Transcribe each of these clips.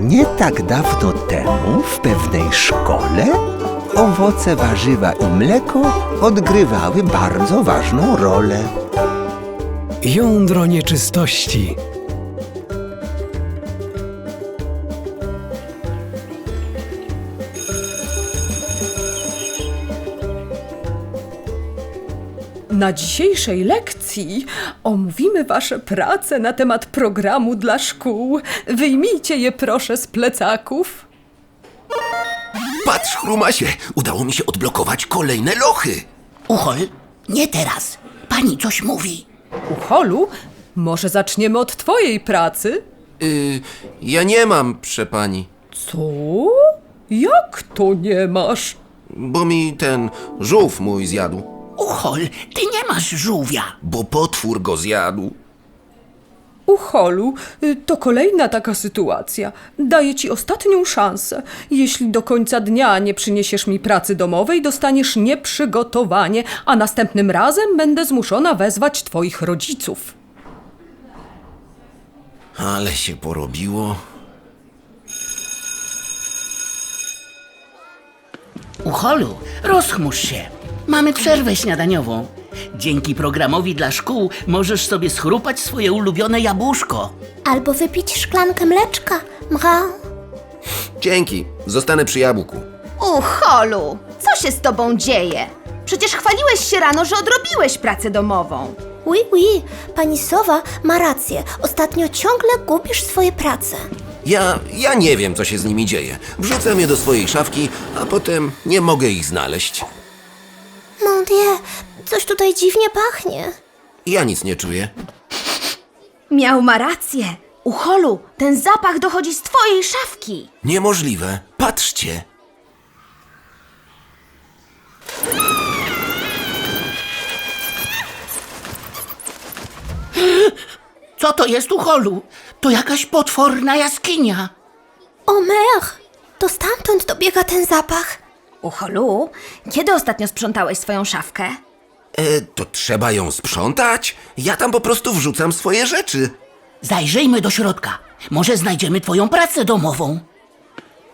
Nie tak dawno temu w pewnej szkole owoce, warzywa i mleko odgrywały bardzo ważną rolę. Jądro nieczystości. Na dzisiejszej lekcji omówimy Wasze prace na temat programu dla szkół. Wyjmijcie je proszę z plecaków. Patrz, Chrumasie, udało mi się odblokować kolejne lochy. Uchol, nie teraz. Pani coś mówi. Ucholu, może zaczniemy od Twojej pracy? Yy, ja nie mam, przepani, Co? Jak to nie masz? bo mi ten żółw mój zjadł, Uchol, ty nie masz żółwia. bo potwór go zjadł. Ucholu, y, to kolejna taka sytuacja. Daję ci ostatnią szansę. Jeśli do końca dnia nie przyniesiesz mi pracy domowej, dostaniesz nieprzygotowanie, a następnym razem będę zmuszona wezwać twoich rodziców. Ale się porobiło. Ucholu, rozchmurz się. Mamy przerwę śniadaniową. Dzięki programowi dla szkół możesz sobie schrupać swoje ulubione jabłuszko. Albo wypić szklankę mleczka. Mra. Dzięki, zostanę przy jabłku. Ucholu, co się z tobą dzieje? Przecież chwaliłeś się rano, że odrobiłeś pracę domową. Oui, oui, pani Sowa ma rację. Ostatnio ciągle gubisz swoje prace. Ja, ja nie wiem, co się z nimi dzieje. Wrzucam je do swojej szafki, a potem nie mogę ich znaleźć. Dieu, coś tutaj dziwnie pachnie. Ja nic nie czuję. Miał ma rację. Ucholu, ten zapach dochodzi z twojej szafki. Niemożliwe. Patrzcie. Co to jest, Ucholu? To jakaś potworna jaskinia. O mer, to stamtąd dobiega ten zapach. Ucholu, kiedy ostatnio sprzątałeś swoją szafkę? E, to trzeba ją sprzątać? Ja tam po prostu wrzucam swoje rzeczy. Zajrzyjmy do środka. Może znajdziemy twoją pracę domową.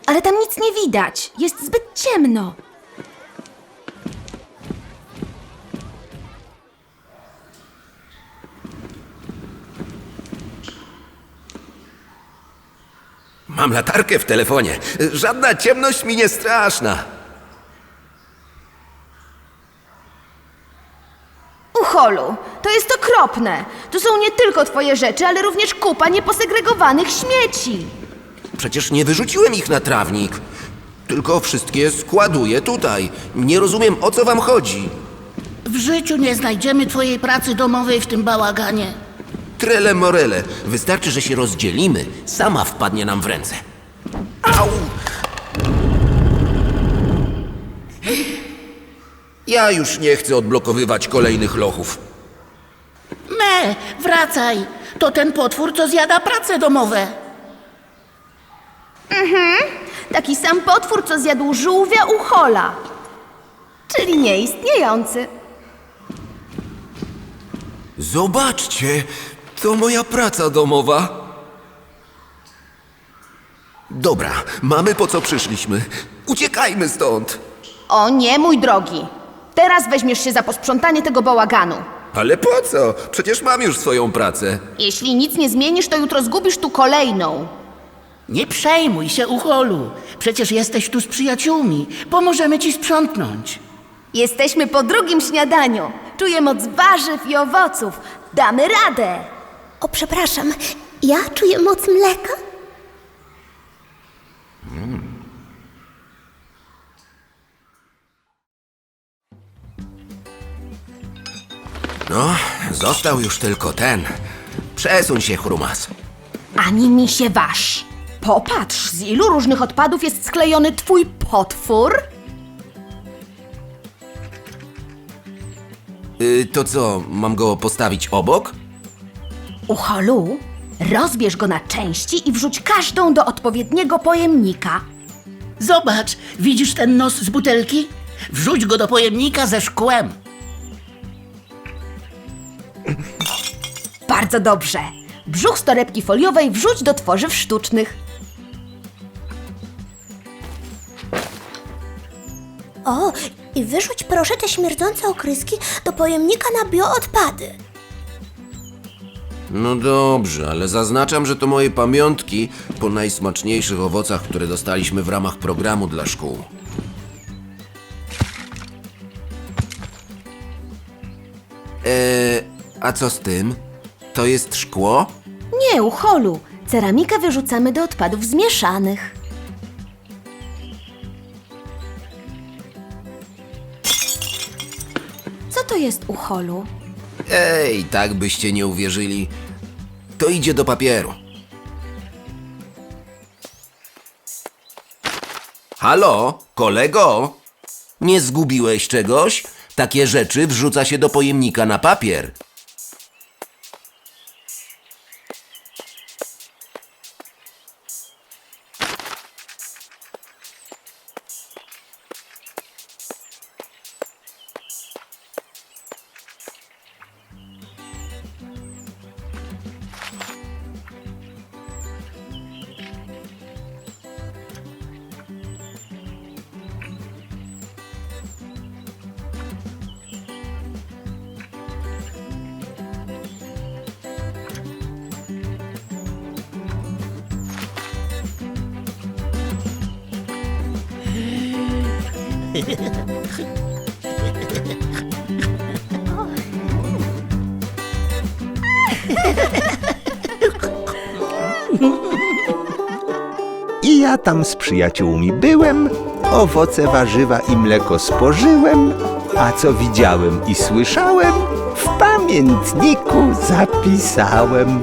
Ale tam nic nie widać. Jest zbyt ciemno. Mam latarkę w telefonie. Żadna ciemność mi nie straszna. Ucholu, to jest okropne. Tu są nie tylko twoje rzeczy, ale również kupa nieposegregowanych śmieci. Przecież nie wyrzuciłem ich na trawnik. Tylko wszystkie składuję tutaj. Nie rozumiem, o co wam chodzi. W życiu nie znajdziemy twojej pracy domowej w tym bałaganie. Trele morele. Wystarczy, że się rozdzielimy. Sama wpadnie nam w ręce. Ja już nie chcę odblokowywać kolejnych lochów. Me, wracaj. To ten potwór, co zjada prace domowe. Taki sam potwór, co zjadł żółwia Uchola. Czyli nieistniejący. Zobaczcie, to moja praca domowa. Dobra, mamy po co przyszliśmy. Uciekajmy stąd. O nie, mój drogi. Teraz weźmiesz się za posprzątanie tego bałaganu. Ale po co? Przecież mam już swoją pracę. Jeśli nic nie zmienisz, to jutro zgubisz tu kolejną. Nie przejmuj się, Ucholu. Przecież jesteś tu z przyjaciółmi. Pomożemy ci sprzątnąć. Jesteśmy po drugim śniadaniu. Czuję moc warzyw i owoców. Damy radę. O, przepraszam, ja czuję moc mleka. No, został już tylko ten. Przesuń się, Chrumas. Ani mi się waż. Popatrz, z ilu różnych odpadów jest sklejony twój potwór? Y, to co, mam go postawić obok? Ucholu, rozbierz go na części i wrzuć każdą do odpowiedniego pojemnika. Zobacz, widzisz ten nos z butelki? Wrzuć go do pojemnika ze szkłem. Bardzo dobrze. Brzuch z torebki foliowej wrzuć do tworzyw sztucznych. O, i wyrzuć proszę te śmierdzące okryski do pojemnika na bioodpady. No dobrze, ale zaznaczam, że to moje pamiątki po najsmaczniejszych owocach, które dostaliśmy w ramach programu dla szkół. Eee, a co z tym? To jest szkło? Nie, Ucholu. Ceramikę wyrzucamy do odpadów zmieszanych. Co to jest Ucholu? Ej, tak byście nie uwierzyli. To idzie do papieru. Halo, kolego? Nie zgubiłeś czegoś? Takie rzeczy wrzuca się do pojemnika na papier. I ja tam z przyjaciółmi byłem, owoce, warzywa i mleko spożyłem, a co widziałem i słyszałem, w pamiętniku zapisałem.